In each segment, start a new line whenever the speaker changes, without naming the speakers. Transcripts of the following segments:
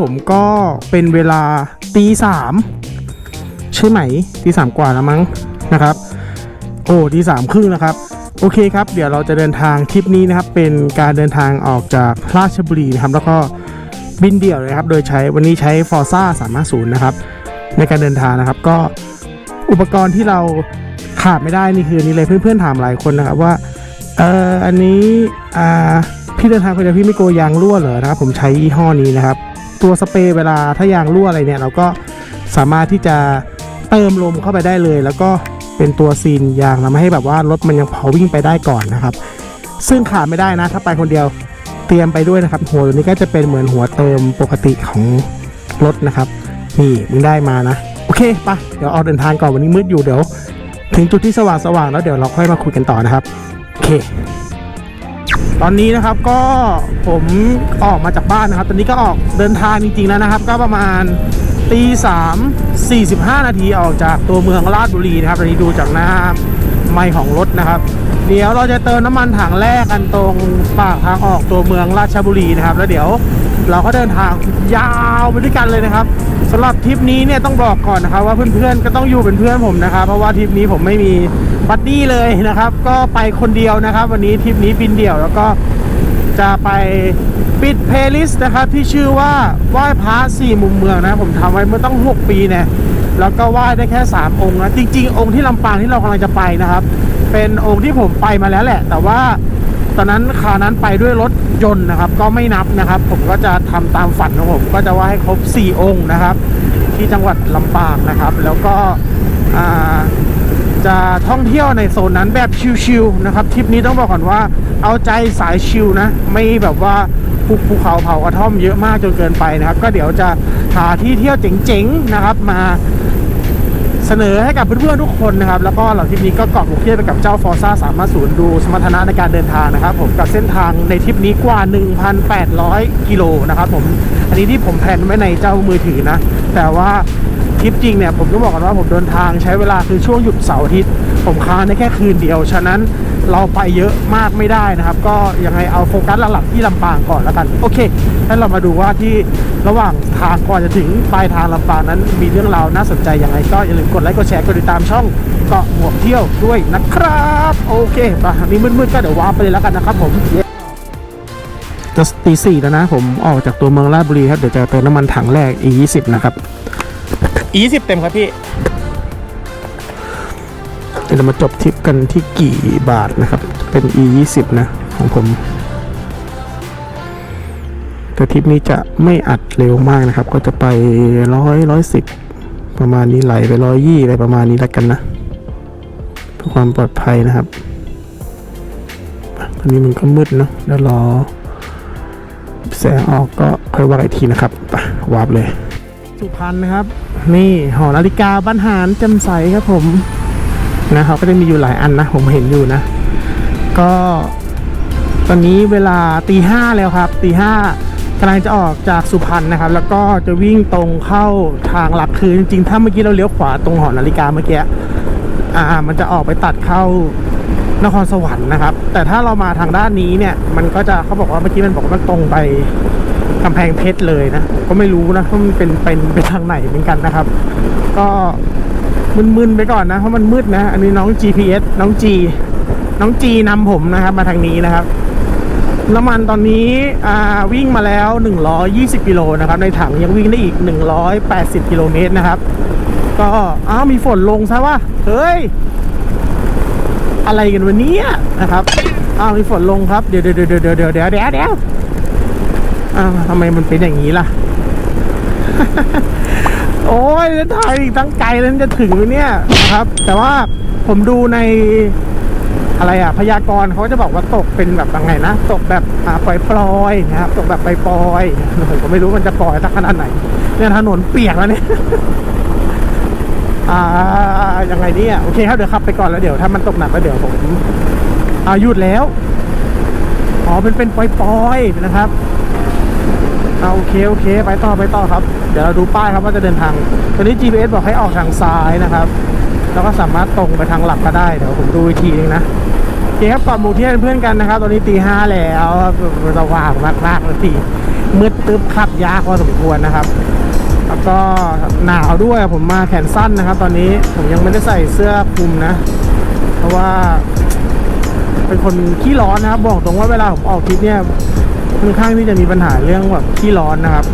ผมก็เป็นเวลาตีสามใช่ไหมตีสามกว่าแล้วมั้งนะครับ โอ้ตีสามครึ่งนะครับ โอเคครับ เดี๋ยวเราจะเดินทางทริปนี้นะครับ เป็นการเดินทางออกจากราชบุรีนะครับ แล้วก็บินเดี่ยวเลยครับ โดยใช้วันนี้ใช้ f o r z a 350นย์นะครับ ในการเดินทางนะครับ ก็อุปกรณ์ที่เราขาดไม่ได้นี่คือนนี้เลยเพื่อนๆถามหลายคนนะครับว่าเอออันนี้อ่าพี่เดินทางคนเดียวพี่ไม่โกยางรั่วเหรอนะครับผมใช้ยี่ห้อนี้นะครับ ตัวสเปรย์เวลาถ้ายางรั่วอะไรเนี่ย เราก็สามารถที่จะเติมลมเข้าไปได้เลย แล้วก็เป็นตัวซีนยางทำให้แบบว่ารถมันยังพอวิ่งไปได้ก่อนนะครับ ซึ่งขาดไม่ได้นะ ถ้าไปคนเดียวเตรียมไปด้วยนะครับ หัวตัวนี้ก็จะเป็นเหมือนหัวเติมปกติของรถนะครับนี่มึงได้มานะ โอเคไปเดี๋ยวออกเดินทางก่อนวันนี้มืดอยู่เดี๋ยว ถึงจุดที่สว่างสว่างๆแล้วเดี๋ยวเราค่อยมาคุยกันต่อนะครับ โอเค ตอนนี้นะครับก็ผมออกมาจากบ้านนะครับ ตอนนี้ก็ออกเดินทางจริงๆแล้วนะครับ ก็ประมาณตีสามสี่สิบห้านาทีออกจากตัวเมืองราชบุรีนะครับตอนนี้ดูจากหน้าไม้ของรถนะครับ เดี๋ยวเราจะเติมน้ำมันถังแรกกันตรงปากทางออกตัวเมืองราชบุรีนะครับ แล้วเดี๋ยว เราก็เดินทางยาวไปด้วยกันเลยนะครับสำหรับทริปนี้เนี่ยต้องบอกก่อนนะครับ ว่าเพื่อนๆก็ต้องอยู่เป็นเพื่อนผมนะครับ เพราะว่าทริปนี้ผมไม่มีบัดดี้เลยนะครับ ก็ไปคนเดียวนะครับ วันนี้ทริปนี้บินเดี่ยวแล้วก็จะไปปิดเพลย์ลิสต์นะครับที่ชื่อว่าไหว้พระสี่มุมเมืองนะผมทำไว้เมื่อต้อง 6 ปีเนี่ยแล้วก็ไหว้ได้แค่ 3 องค์นะจริง ๆ องค์ที่ลำปางที่เรากำลังจะไปนะครับ เป็นองค์ที่ผมไปมาแล้วแหละ แต่ว่า อนนั้นคานั้นไปด้วยรถยนต์นะครับ ก็ไม่นับนะครับ ผมก็จะทำตามฝันของผมก็จะไหว้ให้ครบ 4 องค์นะครับ ที่จังหวัดลำปางนะครับ แล้วก็จะท่องเที่ยวในโซนนั้นแบบชิลๆนะครับทริปนี้ต้องบอกก่อนว่าเอาใจสายชิลนะ ไม่แบบว่าภูภูเขาเผากระท่อมเยอะมากจนเกินไปนะครับ ก็เดี๋ยวจะหาที่เที่ยวเจ๋งๆนะครับ มา เสนอให้กับเพื่อนๆทุกคนนะครับ แล้วก็หลังทริปนี้ก็เกาะบุกเที่ยวไปกับเจ้าฟอร์ซ่าสามารถศูนย์ดูสมรรถนะในการเดินทางนะครับ ผมกับเส้นทางในทริปนี้กว่า 1,800 กิโลนะครับผมอันนี้ที่ผมแพลนไว้ในเจ้ามือถือนะ แต่ว่าทริปจริงเนี่ยผมต้องบอกกันว่าผมเดินทางใช้เวลาคือช่วงหยุดเสาร์อาทิตย์ผมค้างได้แค่คืนเดียว ฉะนั้นเราไปเยอะมากไม่ได้นะครับ ก็ยังไงเอาโฟกัสหลักๆที่ลำปางก่อนแล้วกัน โอเคงั้เรามาดูว่าที่ระหว่างทางก่อนจะถึงปลายทางลำปางนั้นมีเรื่องราวน่าสนใจยังไงก็อย่าลืมกดไลค์กดแชร์กดติดตามช่องเกาะหมวกเที่ยวด้วยนะครับ โอเคปอันนี้มืดๆก็เดี๋ยววารไปเลยแล้วกันนะครับผมจะตีสี่แล้วนะผมออกจากตัวเมืองราชบุรีครับเดี๋ยวจะเติมน้ำมันถังแรก E20 นะครับอีสิบเต็มครับพี่ เรามาจบทริปกันที่กี่บาทนะครับ เป็น e 2 0นะ ของผม แต่ทริปนี้จะไม่อัดเร็วมากนะครับ ก็จะไปร้อยร้อยสิบประมาณนี้ไหลไปร้อยยี่อะไรประมาณนี้แล้วกันนะเพื่อความปลอดภัยนะครับ ตอนนี้มันก็มืดเนาะแล้วรอแสงออกก็ค่อยว่ากันอีกทีนะครับวาร์ปเลย สุพรรณนะครับ นี่หอนาฬิกาบ้านหารจำใสครับผม นะครับก็จะมีอยู่หลายอันนะ ผมเห็นอยู่นะ ก็ ตอนนี้เวลาตีห้าแล้วครับตีห้ากำลังจะออกจากสุพรรณนะครับ แล้วก็จะวิ่งตรงเข้าทางหลักคือจริงๆ ถ้าเมื่อกี้เราเลี้ยวขวาตรงหอนาฬิกาเมื่อกี้อ่า มันจะออกไปตัดเข้านครสวรรค์นะครับ แต่ถ้าเรามาทางด้านนี้เนี่ย มันก็จะเขาบอกว่าเมื่อกี้มันบอกว่ามันตรงไปกำแพงเพชรเลยนะ ก็ไม่รู้นะว่ามันเป็นเป็นไปทางไหนเหมือนกันนะครับ ก็ มึนๆไปก่อนนะเพราะมันมืดนะ อันนี้น้อง GPS น้องจีน้องจีนำผมนะครับ มาทางนี้นะครับน้ำมันตอนนี้วิ่งมาแล้ว 120 กิโลนะครับ ในถังยังวิ่งได้อีก 180 กิโลเมตรนะครับ ก็อ้าวมีฝนลงซะว่าเฮ้ย อะไรกันวันนี้นะครับอ้าวมีฝนลงครับ เดี๋ยวเดี๋ยวเดี๋ยวเดี๋ยวเดี๋ยวเดี๋ยวเดี๋ยวอ้าวทำไมมันเป็นอย่างนี้ล่ะ โอ้ยจะถ่ายอีกตั้งไกลแล้วจะถึงเนี่ยนะครับ แต่ว่าผมดูในอะไรอะพยากรณ์เขาจะบอกว่าตกเป็นแบบยังไงนะ ตกแบบอ่าปลอยนะครับตกแบบปล่อยๆผมก็ไม่รู้มันจะปล่อยสักขนาดไหนเนี่ยถนนเปียกแล้วเนี่ยอ่ายังไงเนี่ยโอเคครับเดี๋ยวขับไปก่อนแล้วเดี๋ยวถ้ามันตกหนักแล้วเดี๋ยวผมอ่าหยุดแล้วอ๋อเป็นเป็นปล่อยๆนะครับ เอาโอเคโอเค ไปต่อไปต่อครับ เดี๋ยวเราดูป้ายครับว่าจะเดินทางตอนนี้ GPS บอกให้ออกทางซ้ายนะครับ แล้วก็สามารถตรงไปทางหลักก็ได้ เดี๋ยวผมดูอีกทีนึงนะโอเคครับก่อนหมู่เที่ยวเป็นเพื่อนกันนะครับ ตอนนี้ตีห้าแล้วรับสว่างมากๆเลยตีมืดตึ๊บขับยากพอสมควรนะครับ แล้วก็หนาวด้วยผมมาแขนสั้นนะครับ ตอนนี้ผมยังไม่ได้ใส่เสื้อคลุมนะ เพราะว่า เป็นคนขี้ร้อนนะครับ บอกตรงว่าเวลาผมออกทริปเนี่ย ค่อนข้างที่จะมีปัญหาเรื่องแบบขี้ร้อนนะครับ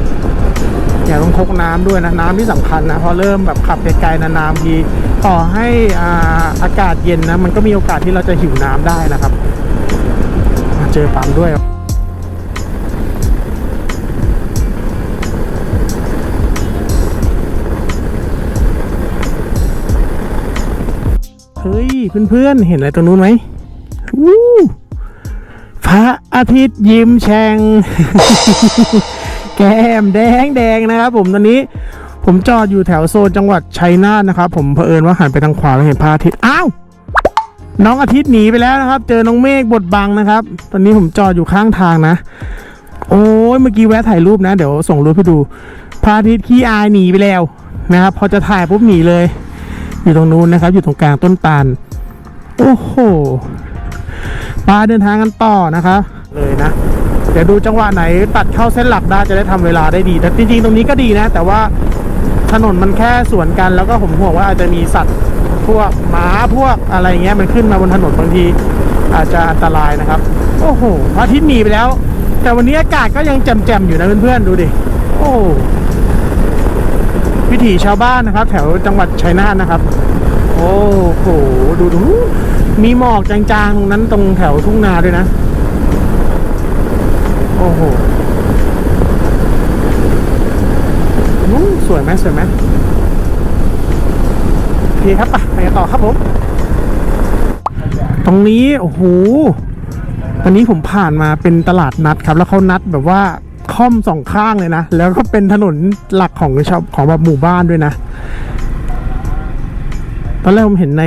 อย่าต้องพกน้ำด้วยนะน้ำที่สำคัญนะพอเริ่มแบบขับไกลๆนานๆทีต่อให้อ่าอากาศเย็นนะมันก็มีโอกาสที่เราจะหิวน้ำได้นะครับเจอปั๊มด้วยเฮ้ยเพื่อนๆเห็นอะไรตรงนู้นไหมวู้ พระอาทิตย์ยิ้มแฉ่งแก้มแดงแดงนะครับ ผมตอนนี้ผมจอดอยู่แถวโซนจังหวัดชัยนาทนะครับ ผมเผอิญว่าหันไปทางขวาแล้วเห็นพระอาทิตย์อ้าวน้องอาทิตย์หนีไปแล้วนะครับ เจอน้องเมฆบดบังนะครับ ตอนนี้ผมจอดอยู่ข้างทางนะ โอ้ยเมื่อกี้แวะถ่ายรูปนะ เดี๋ยวส่งรูปให้ดูพระอาทิตย์ขี้อายหนีไปแล้วนะครับ พอจะถ่ายปุ๊บหนีเลย อยู่ตรงนู้นนะครับ อยู่ตรงกลางต้นตาล โอ้โห ปาเดินทางกันต่อนะครับเลยนะ เดี๋ยวดูจังหวะไหนตัดเข้าเส้นหลักได้จะได้ทำเวลาได้ดี แต่จริงๆตรงนี้ก็ดีนะ แต่ว่าถนนมันแค่สวนกันแล้วก็ผมห่วงว่าอาจจะมีสัตว์พวกหมาพวกอะไรเงี้ยมันขึ้นมาบนถนนบางที อาจจะอันตรายนะครับ โอ้โหพระอาทิตย์หนีไปแล้ว แต่วันนี้อากาศก็ยังแจ่มๆอยู่นะเพื่อนๆดูดิโอ้วิถีชาวบ้านนะครับ แถวจังหวัดชัยนาทนะครับ โอ้โหดูดู มีหมอกจางๆตรงนั้นตรงแถวทุ่งนาด้วยนะ โอ้โหนู้สวยไหมสวยไหมโอเคครับไปไปกันต่อครับผม ตรงนี้ โอ้โหวันนี้ผมผ่านมาเป็นตลาดนัดครับ แล้วเขานัดแบบว่าค่อมสองข้างเลยนะ แล้วก็เป็นถนนหลักของชาวของแบบหมู่บ้านด้วยนะ ตอนแรกผมเห็นใน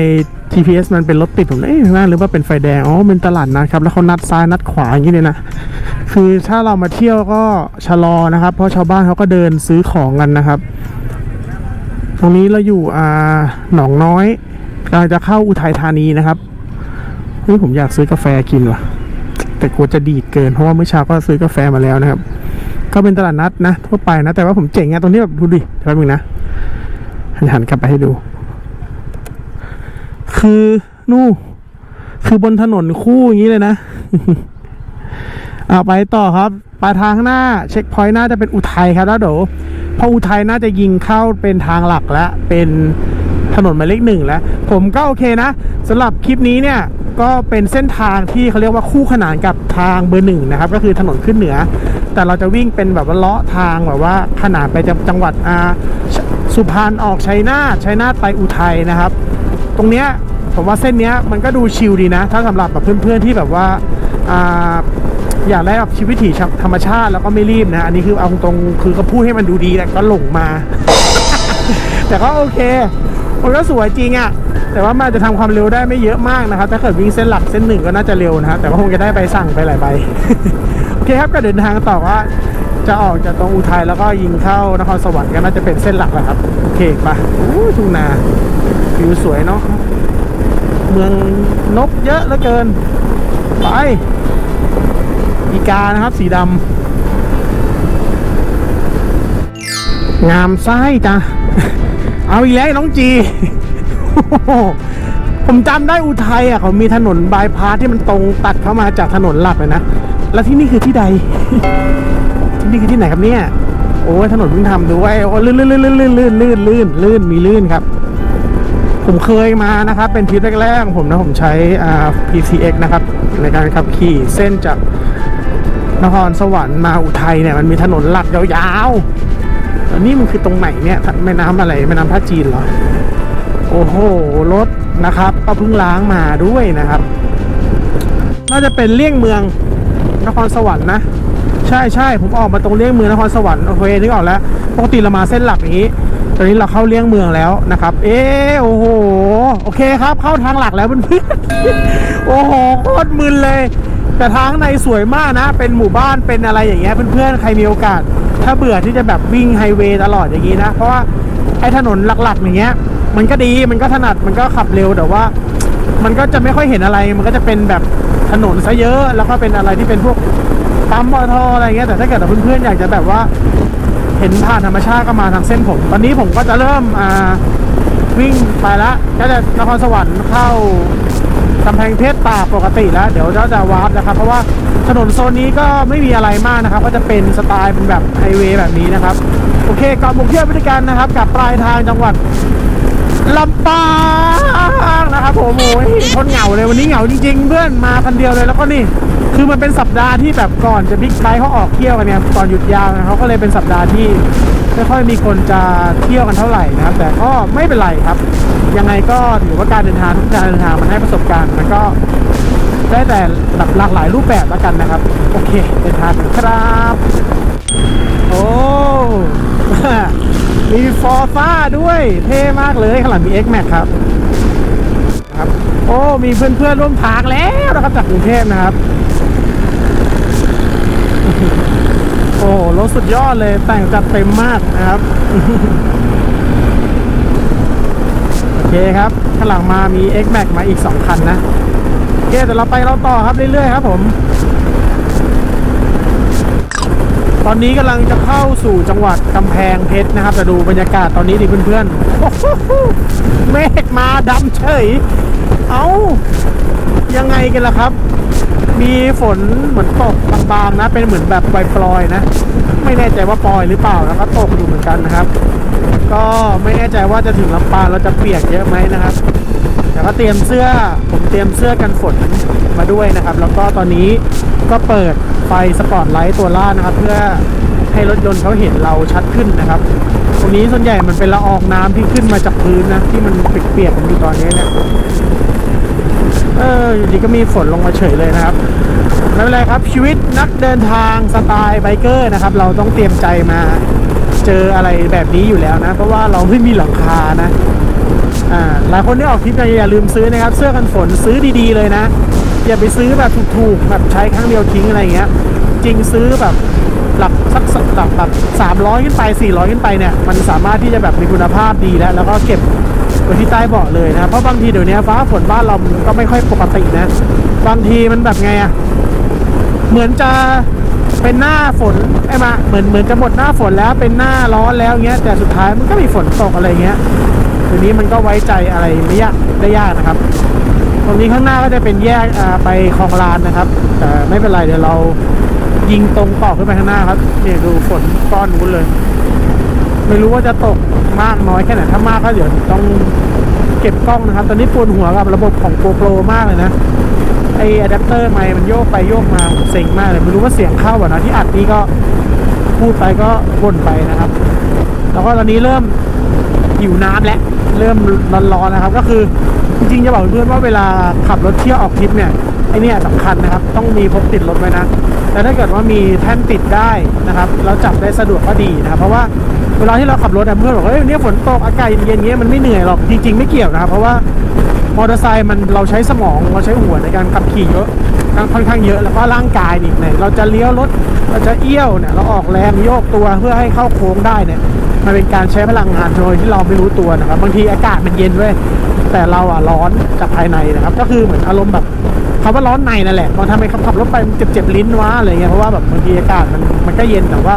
TPS มันเป็นรถติดผมเอ๊ะว่าหรือว่าเป็นไฟแดง อ๋อ เป็นตลาดนัดครับ แล้วเขานัดซ้ายนัดขวาอย่างนี้เลยนะ คือถ้าเรามาเที่ยวก็ชะลอนะครับ เพราะชาวบ้านเขาก็เดินซื้อของกันนะครับ ตรงนี้เราอยู่อ่าหนองน้อยกำลังจะเข้าอุทัยธานีนะครับ เฮ้ยผมอยากซื้อกาแฟกินว่ะ แต่กลัวจะดีดเกิน เพราะว่าเมื่อเช้าก็ซื้อกาแฟมาแล้วนะครับ ก็เป็นตลาดนัดนะทั่วไปนะ แต่ว่าผมเจ๋งอะตรงนี้แบบดูดิแป๊บนึงนะหันกลับไปให้ดู คือนู่นคือบนถนนคู่อย่างนี้เลยนะเอาไปต่อครับปลายทางข้างหน้า เช็คพอยต์น่าจะเป็นอุทัยครับแล้วเดี๋ยวพออุทัยน่าจะยิงเข้าเป็นทางหลักแล้วเป็นถนนหมายเลขหนึ่งแล้ว ผมก็โอเคนะสำหรับคลิปนี้เนี่ยก็เป็นเส้นทางที่เขาเรียกว่าคู่ขนานกับทางเบอร์หนึ่งนะครับ ก็คือถนนขึ้นเหนือ แต่เราจะวิ่งเป็นแบบว่าเลาะทางแบบว่าขนานไปจังจังหวัดอาสุพรรณออกชัยนาทชัยนาทไปอุทัยนะครับ ตรงเนี้ยผมว่าเส้นเนี้ยมันก็ดูชิลดีนะ ถ้าสำหรับแบบเพื่อนๆที่แบบว่าอ่าอยากได้แบบชีวิตถีธรรมชาติแล้วก็ไม่รีบนะ อันนี้คือเอาตรงคือเขาพูดให้มันดูดีแหละก็หลงมา แต่ก็โอเคมันก็สวยจริงอะ่ะแต่ว่ามันจะทำความเร็วได้ไม่เยอะมากนะครับ ถ้าเกิดวิ่งเส้นหลักเส้นหนึ่งก็น่าจะเร็วนะฮะแต่ว่าคงจะได้ใบสั่งไปหลายใบโอเคครับก็เดินทางต่อว่า จะออกจากตรงอุทัยแล้วก็ยิงเข้านครสวรรค์ก็น่าจะเป็นเส้นหลักแหละครับ โอเคไปอู้ทุ่งนา วิวสวยเนาะเมืองนกเยอะเหลือเกิน ไป อีกานะครับ สีดำงามไส้จ้ะ เอาอีกแล้วน้องจี ผมจำได้อุทัยอะเขามีถนนบายพาสที่มันตรงตัดเข้ามาจากถนนหลักเลยนะ แล้วที่นี่คือที่ใด ที่นี่คือที่ไหนครับเนี่ย โอ้ยถนนเพิ่งทำด้วย โอ้ลื่นลื่นลื่นลื่นลื่นลื่นลื่นลื่นมีลื่นครับ ผมเคยมานะครับ เป็นทริปแรกๆผมนะผมใช้ PCX นะครับ ในการขับขี่เส้นจากนครสวรรค์มาอุทัยเนี่ยมันมีถนนหลักยาวๆแล้วนี่มันคือตรงไหนเนี่ยแม่น้ำอะไรแม่น้ำท่าจีนเหรอ โอ้โหรถนะครับก็เพิ่งล้างมาด้วยนะครับ น่าจะเป็นเลี่ยงเมืองนครสวรรค์นะใช่ใช่ผมออกมาตรงเลี่ยงเมืองนครสวรรค์โอเคนึกออกแล้วปกติเรามาเส้นหลักอย่างนี้ ตอนนี้เราเข้าเลี่ยงเมืองแล้วนะครับ เออโอ้โห โอเคครับ เข้าทางหลักแล้วเพื่อนๆโอ้โห โคตรมึนเลย แต่ทางในสวยมากนะ เป็นหมู่บ้าน เป็นอะไรอย่างเงี้ยเพื่อนๆ ใครมีโอกาส ถ้าเบื่อที่จะแบบวิ่งไฮเวย์ตลอดอย่างนี้นะ เพราะว่าไอ้ถนนหลักๆ อย่างเงี้ย มันก็ดี มันก็ถนัด มันก็ขับเร็ว แต่ว่า มันก็จะไม่ค่อยเห็นอะไร มันก็จะเป็นแบบถนนซะเยอะ แล้วก็เป็นอะไรที่เป็นพวกปั๊มปตทอะไรเงี้ย แต่ถ้าเกิดเพื่อนๆ อยากจะแบบว่า เห็นผ่านธรรมชาติก็มาทางเส้นผม ตอนนี้ผมก็จะเริ่มอ่าวิ่งไปละก็จะนครสวรรค์เข้ากำแพงเพชรตากปกติแล้ว เดี๋ยวเราจะวาร์ปนะครับ เพราะว่าถนนโซนนี้ก็ไม่มีอะไรมากนะครับ ก็จะเป็นสไตล์เป็นแบบไฮเวย์แบบนี้นะครับ โอเคก่อนบุกเที่ยวไปด้วยกันนะครับ กับปลายทางจังหวัดลำปางนะครับผมโอ้ยคนเหงาเลยวันนี้เหงาจริง ๆ เพื่อนมาคนเดียวเลยแล้วก็นี่ คือมันเป็นสัปดาห์ที่แบบก่อนจะบิ๊กไบค์เขาออกเที่ยวกันเนี่ยก่อนหยุดยาวนะเขาก็เลยเป็นสัปดาห์ที่ไม่ค่อยมีคนจะเที่ยวกันเท่าไหร่นะครับ แต่ก็ไม่เป็นไรครับ ยังไงก็ถือว่าการเดินทางทุกการเดินทางมันให้ประสบการณ์มันก็ได้แต่แบบหลากหลายรูปแบบแล้วกันนะครับ โอเคเดินทางครับ โอ้มีฟอร์ซ่าด้วยเท่มากเลยข้างหลังมี X Max ครับครับ โอ้ มีเพื่อนๆร่วมทางแล้วนะครับจากกรุงเทพนะครับ โอ้รถสุดยอดเลยแต่งจัดเต็มมากนะครับ โอเคครับข้างหลังมามี X Max มาอีก 2 คันนะ โอเคแต่เราไปเราต่อครับเรื่อยๆครับผม ตอนนี้กำลังจะเข้าสู่จังหวัดกำแพงเพชรนะครับจะดูบรรยากาศตอนนี้ดิเพื่อนๆเมฆมาดำเฉย เอายังไงกันล่ะครับ มีฝนเหมือนตกบางๆนะ เป็นเหมือนแบบปลอยๆนะ ไม่แน่ใจว่าปลอยหรือเปล่าแล้วก็ตกอยู่เหมือนกันนะครับ ก็ไม่แน่ใจว่าจะถึงลำปางเราจะเปียกเยอะไหมนะครับ แต่ก็เตรียมเสื้อผมเตรียมเสื้อกันฝนมาด้วยนะครับ แล้วก็ตอนนี้ก็เปิดไฟสปอตไลท์ตัวล่านะครับ เพื่อให้รถยนต์เขาเห็นเราชัดขึ้นนะครับ ตรงนี้ส่วนใหญ่มันเป็นละอองน้ำที่ขึ้นมาจากพื้นนะที่มันเปียกๆอยู่ตอนนี้เนี่ย เอออยู่ดีก็มีฝนลงมาเฉยเลยนะครับไม่เป็นไรครับชีวิตนักเดินทางสไตล์ไบเกอร์นะครับ เราต้องเตรียมใจมาเจออะไรแบบนี้อยู่แล้วนะ เพราะว่าเราไม่มีหลังคานะอ่าหลายคนที่ออกทริปนี่ยอย่าลืมซื้อนะครับ เสื้อกันฝนซื้อดีๆเลยนะ อย่าไปซื้อแบบถูกๆแบบใช้ครั้งเดียวทิ้งอะไรเงี้ย จริงซื้อแบบหลักสักหลักแบบสามร้อยขึ้นไปสี่ร้อยขึ้นไปเนี่ยมันสามารถที่จะแบบมีคุณภาพดีแล้ว แล้วก็เก็บ ไว้ที่ใต้เบาะเลยนะเพราะบางทีเดี๋ยวนี้ฟ้าฝนบ้านเรามันก็ไม่ค่อยปกตินะ บางทีมันแบบไงอะเหมือนจะเป็นหน้าฝนไอ้มาเหมือนเหมือนจะหมดหน้าฝนแล้วเป็นหน้าร้อนแล้วเงี้ย แต่สุดท้ายมันก็มีฝนตกอะไรเงี้ยทีนี้มันก็ไว้ใจอะไรไม่ยากได้ยากนะครับ ตรงนี้ข้างหน้าก็จะเป็นแยกไปคลองลานนะครับ แต่ไม่เป็นไรเดี๋ยวเรายิงตรงต่อขึ้นไปข้างหน้าครับเนี่ยดูฝนก้อนนู้นเลย ไม่รู้ว่าจะตกมากน้อยแค่ไหนถ้ามากก็เดี๋ยวต้องเก็บกล้องนะครับ ตอนนี้ปวดหัวกับระบบของโปรโปรมากเลยนะไออะแดปเตอร์ไมค์มันโยกไปโยกมาเซ็งมากเลยไม่รู้ว่าเสียงเข้าอะนะที่อัดนี่ก็พูดไปก็บ่นไปนะครับ แล้วก็ตอนนี้เริ่มหิวน้ำแล้วเริ่มร้อนๆนะครับ ก็คือจริงๆจะบอกเพื่อนว่าเวลาขับรถเที่ยวออกทริปเนี่ยไอเนี่ยสำคัญนะครับ ต้องมีพกติดรถไว้นะแต่ถ้าเกิดว่ามีแท่นติดได้นะครับ แล้วจับได้สะดวกก็ดีนะครับเพราะว่า เวลาที่เราขับรถอะเพื่อนบอกว่าเฮ้ยเนี่ยฝนตกอากาศเย็นๆเงี้ยมันไม่เหนื่อยหรอกจริง ๆ ไม่เกี่ยวนะครับเพราะว่ามอเตอร์ไซค์มันเราใช้สมองเราใช้หัวในการขับขี่เยอะค่อนข้างเยอะแล้วก็ร่างกายนี่เนี่ยเราจะเลี้ยวรถเราจะเอี้ยวเนี่ยเราออกแรงโยกตัวเพื่อให้เข้าโค้งได้เนี่ยมันเป็นการใช้พลังงานโดยที่เราไม่รู้ตัวนะครับบางทีอากาศมันเย็นเว้ยแต่เราอะร้อนจากภายในนะครับ ก็คือเหมือนอารมณ์แบบคำว่าร้อนในนั่นแหละบาทำไมขับขับรถไปเจ็บเจ็บลิ้นวะอะไรเงี้ยเพราะว่าแบบบางทีอากาศมันมันก็เย็นแต่ว่า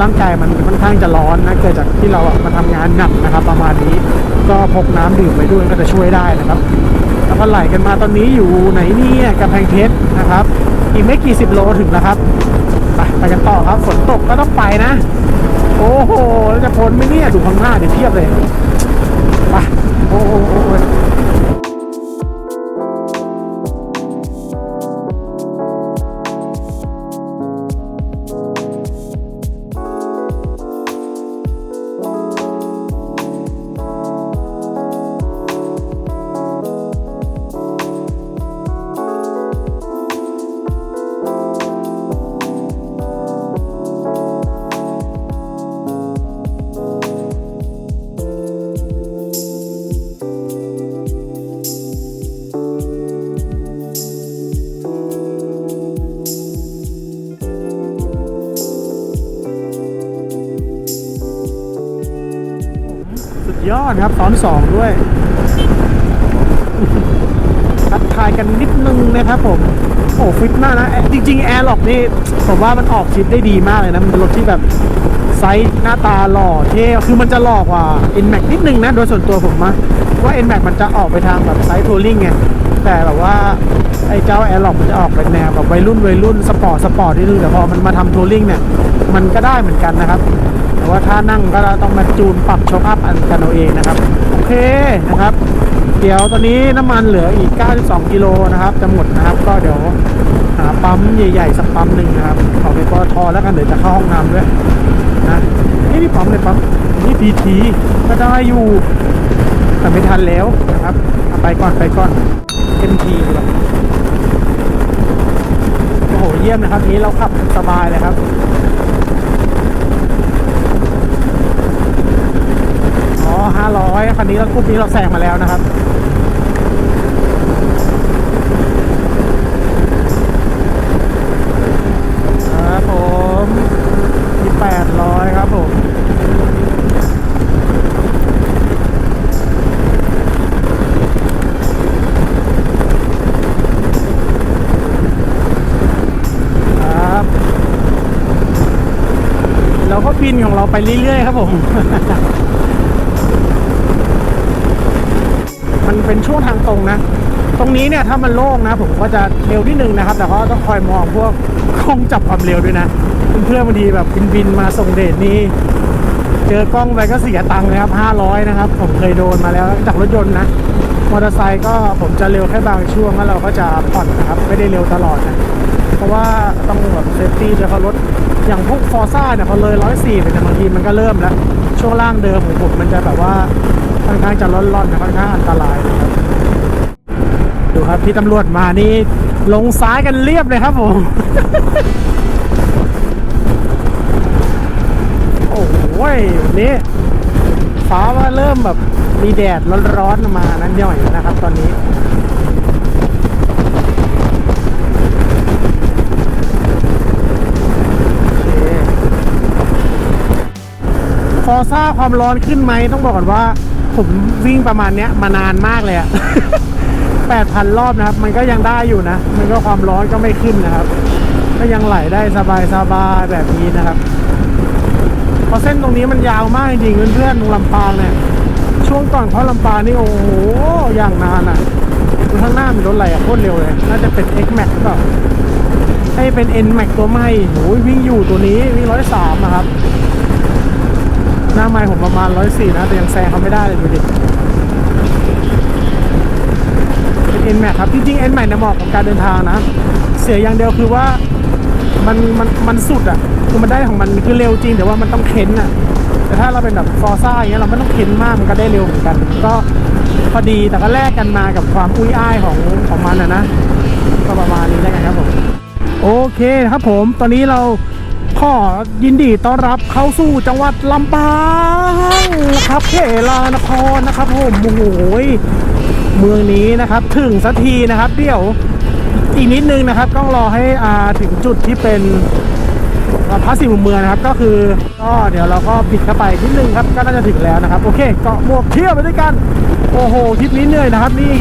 ร่างกายมันค่อนข้างจะร้อนนะเกิดจากที่เราอะมาทำงานหนักนะครับ ประมาณนี้ก็พกน้ำดื่มไปด้วยก็จะช่วยได้นะครับ แล้วก็ไหลกันมาตอนนี้อยู่ไหนเนี่ยกำแพงเพชรนะครับอีกไม่กี่สิบโลถึงแล้วครับไปไปกันต่อครับฝนตกก็ต้องไปนะ โอ้โหแล้วจะพ้นไหมเนี่ยดูข้างหน้าเดี๋ยวเทียบเลยไป อดครับซ้อนสองด้วยทักทายกันนิดนึงนะครับผม โอ้ฟิตมากนะแอร์จริงๆแอร์หลอกนี่ผมว่ามันออกทริปได้ดีมากเลยนะ มันเป็นรถที่แบบไซส์หน้าตาหล่อเท่คือมันจะหล่อกว่า Nmax นิดนึงนะ โดยส่วนตัวผมนะว่า Nmax มันจะออกไปทางแบบไซส์ทัวริงไงแต่แบบว่าไอ้เจ้าแอร์หลอกมันจะออกเป็นแนวแบบวัยรุ่นวัยรุ่นสปอร์ตสปอร์ตนิดนึงแต่พอมันมาทำทัวริงเนี่ย มันก็ได้เหมือนกันนะครับ ว่าถ้านั่งก็ต้องมาจูนปรับโชคอัพอันกันเอาเองนะครับ โอเคนะครับ เดี๋ยวตอนนี้น้ำมันเหลืออีก 92 กิโลนะครับ จะหมดนะครับ ก็เดี๋ยวหาปั๊มใหญ่ๆ สักปั๊มหนึ่งนะครับ ขอไปปตทแล้วกันเดี๋ยวจะเข้าห้องน้ำด้วยนะนี่นี่ปั๊มเลยปั๊มนี่พีทีก็ได้อยู่แต่ไม่ทันแล้วนะครับไปก่อนไปก่อน MT ดีกว่าโอ้โหเยี่ยมนะครับนี้เราขับสบายเลยครับ อ๋อห้าร้อย คันนี้เรากรุ๊ปนี้เราแซงมาแล้วนะครับครับผมมีแปดร้อยครับผมครับเราก็บินของเราไปเรื่อยๆครับผม เป็นช่วงทางตรงนะ ตรงนี้เนี่ยถ้ามันโล่งนะ ผมก็จะเร็วนิดนึงนะครับ แต่ก็ต้องคอยมองพวกกล้องจับความเร็วด้วยนะ เพื่อนๆบางทีแบบบินบินมาส่งเดทนี่เจอกล้องไปก็เสียตังค์เลยครับ500นะครับ ผมเคยโดนมาแล้วจากรถยนต์นะมอเตอร์ไซค์ก็ผมจะเร็วแค่บางช่วงแล้วเราก็จะผ่อนนะครับไม่ได้เร็วตลอดนะเพราะว่าต้องแบบเซฟตี้ด้วยเขารถอย่างพวกฟอร์ซ่าเนี่ยพอเลยร้อยสี่ไปเนี่ยบางทีมันก็เริ่มแล้ว ช่วงล่างเดิมของผมมันจะแบบว่า อนข้างจะร้อนๆนะค่อนข้างอันตรายนะครับดูครับพี่ตำรวจมานี่ลงซ้ายกันเรียบเลยครับผมโอ้โหวันนี้ฟ้าว่าเริ่มแบบมีแดดร้อนๆมานั้นย่อยนะครับ ตอนนี้ฟอร์ซ่าความร้อนขึ้นไหมต้องบอกก่อนว่า ผมวิ่งประมาณเนี้ยมานานมากเลยอะ8,000รอบนะครับ มันก็ยังได้อยู่นะ มันก็ความร้อนก็ไม่ขึ้นนะครับ ก็ยังไหลได้สบายสบายๆแบบนี้นะครับเพราะเส้นตรงนี้มันยาวมากจริงๆเพื่อนๆตรงลำปางเนี่ย ช่วงก่อนเข้าลำปางนี่โอ้โหอย่างนานอะดูข้างหน้ามีรถอะไรอะโคตรเร็วเลย น่าจะเป็น X Max หรือเปล่าให้เป็น N Max ตัวใหม่โอ้ยวิ่งอยู่ตัวนี้วิ่งร้อยสามนะครับ หน้าไม้ผมประมาณร้อยสี่นะ แต่ยังแซงเขาไม่ได้เลยดูดิเป็น N Max ครับ จริงๆ N Max เนี่ยเหมาะกับการเดินทางนะ เสียอย่างเดียวคือว่ามันมันมันสุดอะคือมันได้ของมันคือเร็วจริงแต่ว่ามันต้องเค้นอะแต่ถ้าเราเป็นแบบฟอร์ซ่าอย่างเงี้ยเราไม่ต้องเค้นมากมันก็ได้เร็วเหมือนกัน ก็พอดีแต่ก็แลกกันมากับความอุ้ยอ้ายของของมันอะนะก็ประมาณนี้แล้วกันครับผมโอเคครับผม ตอนนี้เรา ขอยินดีต้อนรับเข้าสู่จังหวัดลำปางนะครับเขลานครนะครับผมโอ้โหเมืองนี้นะครับถึงสักทีนะครับ เดี๋ยวอีกนิดนึงนะครับต้องรอให้อาถึงจุดที่เป็นพระสี่มุมเมืองนะครับ ก็คือก็เดี๋ยวเราก็บิดเข้าไปนิดนึงครับก็น่าจะถึงแล้วนะครับ โอเคเกาะหมวกเที่ยวไปด้วยกัน โอ้โหทริปนี้เหนื่อยนะครับ นี่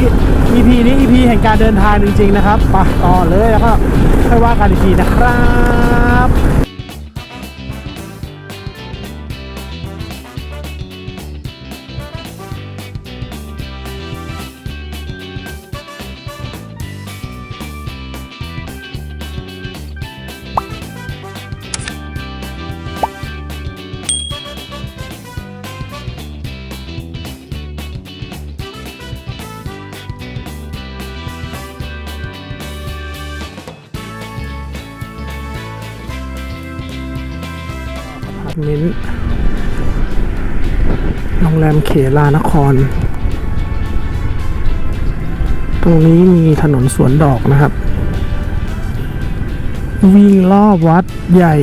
EP นี้ EP แห่งการเดินทางจริงๆนะครับไปต่อเลยแล้วก็ค่อยว่ากันอีกทีนะครับ เมนต์โรงแรมเขลานคร ตรงนี้มีถนนสวนดอกนะครับ วิ่งรอบวัดใหญ่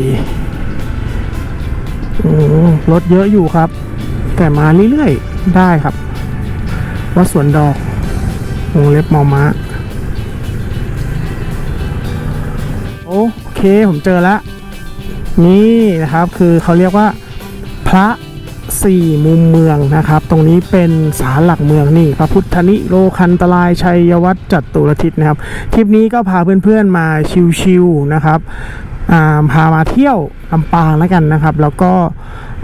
รถเยอะอยู่ครับ แต่มาเรื่อยๆ ได้ครับ วัดสวนดอกวงเล็บมอม้า โอเค ผมเจอแล้ว นี่นะครับคือเขาเรียกว่าพระสี่มุมเมืองนะครับ ตรงนี้เป็นศาลหลักเมืองนี่พระพุทธนิโรคันตรายชัยวัฒน์จัตุรทิศนะครับทริปนี้ก็พาเพื่อนๆมาชิวๆนะครับอ่าพามาเที่ยวลำปางแล้วกันนะครับ แล้วก็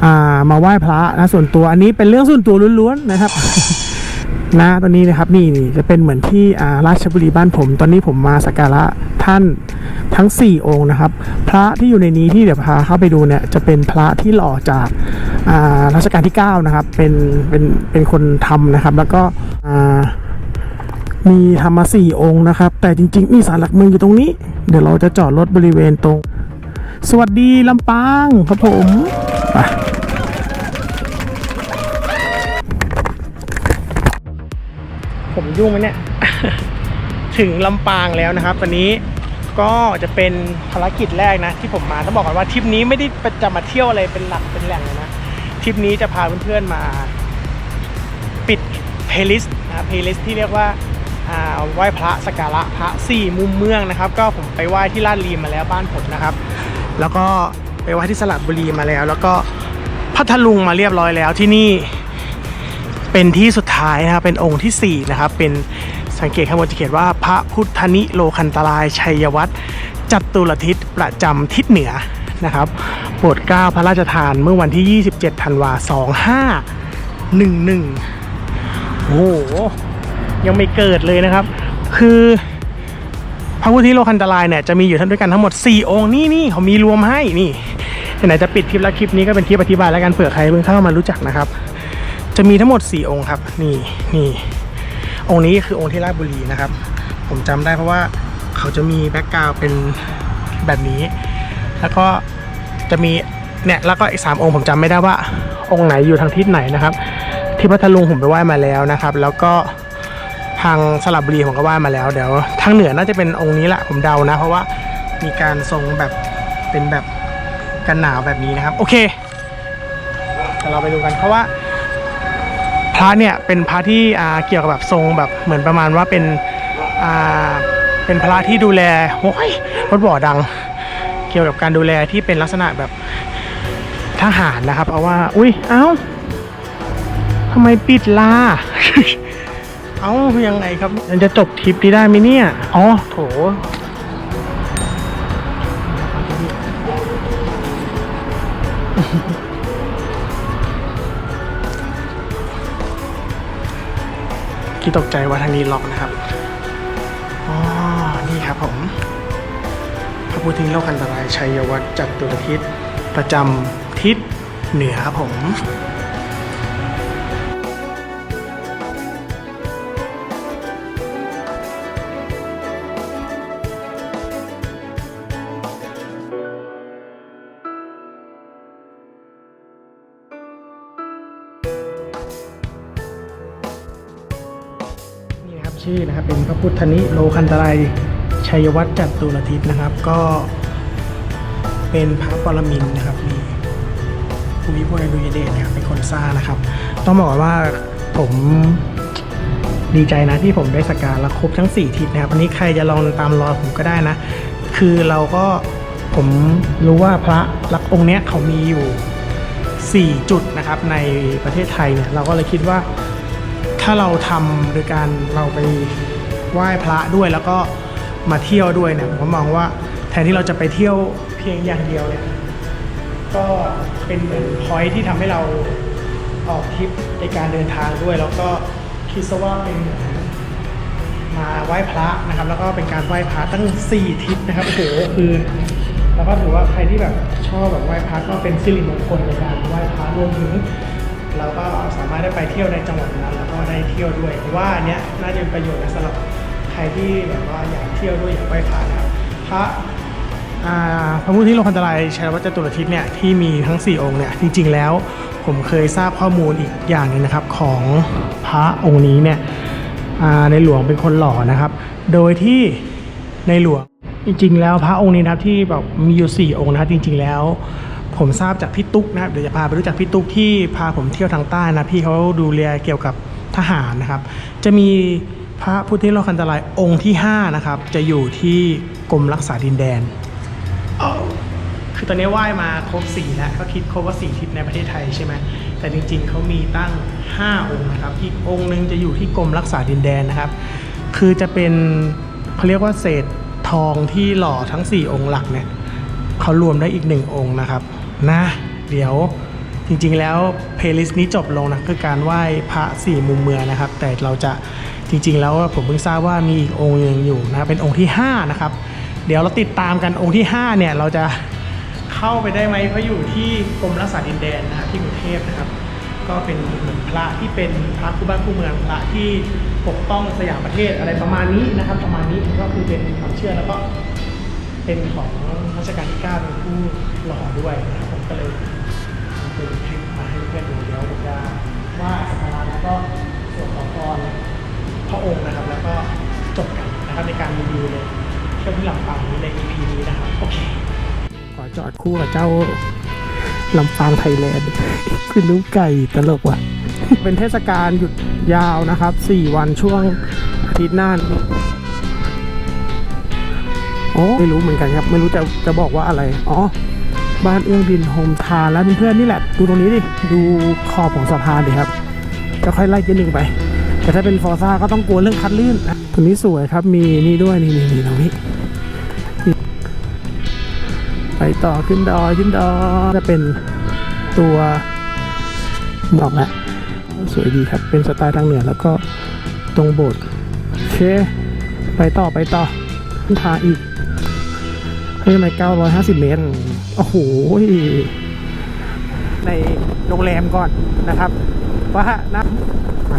อ่ามาไหว้พระนะส่วนตัวอันนี้เป็นเรื่องส่วนตัวล้วนๆนะครับ นะตอนนี้นะครับนี่นี่จะเป็นเหมือนที่อาราชบุรีบ้านผม ตอนนี้ผมมาสักการะท่านทั้ง 4 องค์นะครับ พระที่อยู่ในนี้ที่เดี๋ยวพาเข้าไปดูเนี่ยจะเป็นพระที่หล่อจาการัชกาลที่ 9 นะครับ เป็นเป็นเป็นคนทำนะครับ แล้วก็มีทำมา4องค์นะครับ แต่จริงๆมีศาลหลักเมืองอยู่ตรงนี้ เดี๋ยวเราจะจอดรถบริเวณตรง สวัสดีลำปางครับผมไป ยุ่งไหมเนี่ย ถึงลำปางแล้วนะครับตอนนี้ก็จะเป็นภารกิจแรกนะ ที่ผมมาต้องบอกก่อนว่าทริปนี้ไม่ได้จะมาเที่ยวอะไรเป็นหลักเป็นแหล่งเลยนะทริปนี้จะพาเพื่อนๆมาปิดเพล y l ิสต์นะเพล y l ิสต์ที่เรียกว่าอ่าไหว้พระสกการะพระสี่มุมเมืองนะครับ ก็ผมไปไหว้ที่ลาดลีมาแล้วบ้านผมนะครับ แล้วก็ไปไหว้ที่สระบุรีมาแล้ว แล้วก็พัทลุงมาเรียบร้อยแล้วที่นี่ เป็นที่สุดท้ายนะครับเป็นองค์ที่ 4 นะครับ เป็นสังเกตข้างบนจะเขียนว่าพระพุทธนิโลคันตรายชัยวัฒน์จัตุรทิศประจำทิศเหนือนะครับโปรดเกล้าพระราชทานเมื่อวันที่ 27ธันวา2511 โอ้โห ยังไม่เกิดเลยนะครับ คือพระพุทธนิโลคันตรายเนี่ยจะมีอยู่ทั้งด้วยกันทั้งหมด 4 องค์นี่นี่เขามีรวมให้นี่ไหนจะปิดคลิปแล้วคลิปนี้ก็เป็นคลิปอธิบายแล้วกันเผื่อใครเพิ่งเข้ามารู้จักนะครับ จะมีทั้งหมด 4 องค์ครับ นี่นี่องค์นี้คือองค์ที่ราชบุรีนะครับ ผมจำได้เพราะว่าเขาจะมีแบ็กกราวเป็นแบบนี้ แล้วก็จะมีเนี่ยแล้วก็อีกสามองค์ผมจำไม่ได้ว่า องค์ไหนอยู่ทางทิศไหนนะครับ ที่พัทลุงผมไปไหว้มาแล้วนะครับ แล้วก็ทางสระบุรีผมก็ไหว้มาแล้วเดี๋ยวทางเหนือน่าจะเป็นองค์นี้แหละผมเดานะ เพราะว่ามีการทรงแบบเป็นแบบกันหนาวแบบนี้นะครับ โอเคเดี๋ยวเราไปดูกันเพราะว่า พระเนี่ยเป็นพระที่เกี่ยวกับแบบทรงแบบเหมือนประมาณว่าเป็นเป็นพระที่ดูแลโอ้ยรถบ่อดัง เกี่ยวกับการดูแลที่เป็นลักษณะแบบทหารนะครับ เพราะว่า อุ้ยเอ้าทำไมปิดล่ะเอ้ายังไงครับมันจะจบทริปนี้ได้ไหมเนี่ยอ๋อโถ ที่ตกใจว่าทางนี้ล็อกนะครับ อ๋อ นี่ครับผม พระพุทธโลกอันตรายชัยวัฒน์จัตุรทิศประจำทิศเหนือครับผม เป็นพระพุทธนิโลคันตรายชัยวัฒน์จัตุรทิศนะครับ ก็เป็นพระปรมินนะครับนี่ภูมิพลอดุยเดชนะครับเป็นคนสร้างนะครับ ต้องบอกว่าผมดีใจนะที่ผมได้สักการะครบทั้ง 4 ทิศนะครับวันนี้ใครจะลองตามรอยผมก็ได้นะ คือเราก็ผมรู้ว่าพระลักองค์เนี้ยเขามีอยู่ 4 จุดนะครับในประเทศไทยเนี่ยเราก็เลยคิดว่าถ้าเราทำโดยการเราไป ไหว้พระด้วยแล้วก็มาเที่ยวด้วยเนี่ยผมก็มองว่าแทนที่เราจะไปเที่ยวเพียงอย่างเดียวเนี่ยก็เป็นเหมือนพอยที่ทำให้เราออกทริปในการเดินทางด้วย แล้วก็คิดซะว่าเป็นมาไหว้พระนะครับ แล้วก็เป็นการไหว้พระตั้ง 4 ทิศนะครับโอ้โหคือแล้วก็ถือว่าใครที่แบบชอบแบบไหว้พระก็เป็นสิริมงคลในการไหว้พระรวมถึงเราก็สามารถได้ไปเที่ยวในจังหวัดนั้น แล้วก็ได้เที่ยวด้วยว่าอันเนี้ยน่าจะเป็นประโยชน์สำหรับ ครที่แบบว่าอยากเที่ยวด้วยอยากไปพระนะครับพระพระพุทธโลคันตรายชัยวัฒน์จตุรทิศเนี่ยที่มีทั้ง 4 องค์เนี่ยจริง ๆ แล้วผมเคยทราบข้อมูลอีกอย่างหนึงนะครับของพระองค์นี้เนี่ยในหลวงเป็นคนหล่อนะครับ โดยที่ในหลวงจริง ๆ แล้วพระองค์นี้นะครับที่แบบมีอยู่ 4 องค์นะครับจริง ๆ แล้วผมทราบจากพี่ตุ๊กนะครับเดี๋ยวจะพาไปรู้จักพี่ตุ๊กที่พาผมเที่ยวทางใต้นะพี่เขาดูแลเกี่ยวกับทหารนะครับ จะมี พระพุทธโลคันตรายองค์ที่ 5 นะครับ จะอยู่ที่กรมรักษาดินแดน คือตอนนี้ไหว้มาครบ4แล้วก็คิดครบว่า4ทิศในประเทศไทยใช่ไหมแต่จริงๆเขามีตั้ง 5 องค์นะครับ อีกองค์หนึ่งจะอยู่ที่กรมรักษาดินแดนนะครับ คือจะเป็นเขาเรียกว่าเศษทองที่หล่อทั้ง 4 องค์หลักเนี่ยเขารวมได้อีกหนึ่งองค์นะครับนะเดี๋ยวจริงๆแล้วเพลย์ลิสต์นี้จบลงนะคือการไหว้พระสี่มุมเมืองนะครับ แต่เราจะ จริงๆ แล้วผมเพิ่งทราบว่ามีอีกองค์หนึ่งอยู่นะครับเป็นองค์ที่ 5 นะครับ เดี๋ยวเราติดตามกันองค์ที่ 5 เนี่ยเราจะเข้าไปได้ไหมเพราะอยู่ที่กรมรักษาดินแดนนะครับที่กรุงเทพนะครับ ก็เป็นเหมือนพระที่เป็นพระคู่บ้านคู่เมืองพระที่ปกป้องสยามประเทศอะไรประมาณนี้นะครับ ประมาณนี้ก็คือเป็นความเชื่อแล้วก็เป็นของรัชกาลที่9เป็นผู้หล่อด้วยนะครับผมก็เลย ระองค์นะครับ แล้วก็จบกันนะครับในการรีวิวเลยเที่ยวที่ลำปางนี้ใน EP นี้นะครับโอเคขอจอดคู่กับเจ้าลำปางไทยแลนด์คือลูกไก่ตลกว่ะ เป็นเทศกาลหยุดยาวนะครับ 4 วันช่วงอาทิตย์หน้าโอ้ไม่รู้เหมือนกันครับ ไม่รู้จะจะบอกว่าอะไร อ๋อ บ้านเอื้องดินโฮมทานแล้วเพื่อนๆนี่แหละ ดูตรงนี้ดิ ดูขอบของสะพานดิครับจะค่อยไล่เกีหนึ่งไป แต่ถ้าเป็นฟอร์ซ่าก็ต้องกลัวเรื่องคัดลื่นนะตรงนี้สวยครับมีนี่ด้วยนี่นี่นี่ตรงนี่ไปต่อขึ้นดอยขึ้นดอยจะเป็นตัวดอกแล้วสวยดีครับ เป็นสไตล์ทางเหนือแล้วก็ตรงโบสถ์โอเค ไปต่อไปต่อขึ้นทางอีกเฮ้ยทำไม950เมตร โอ้โห ในโรงแรมก่อนนะครับว่านะไป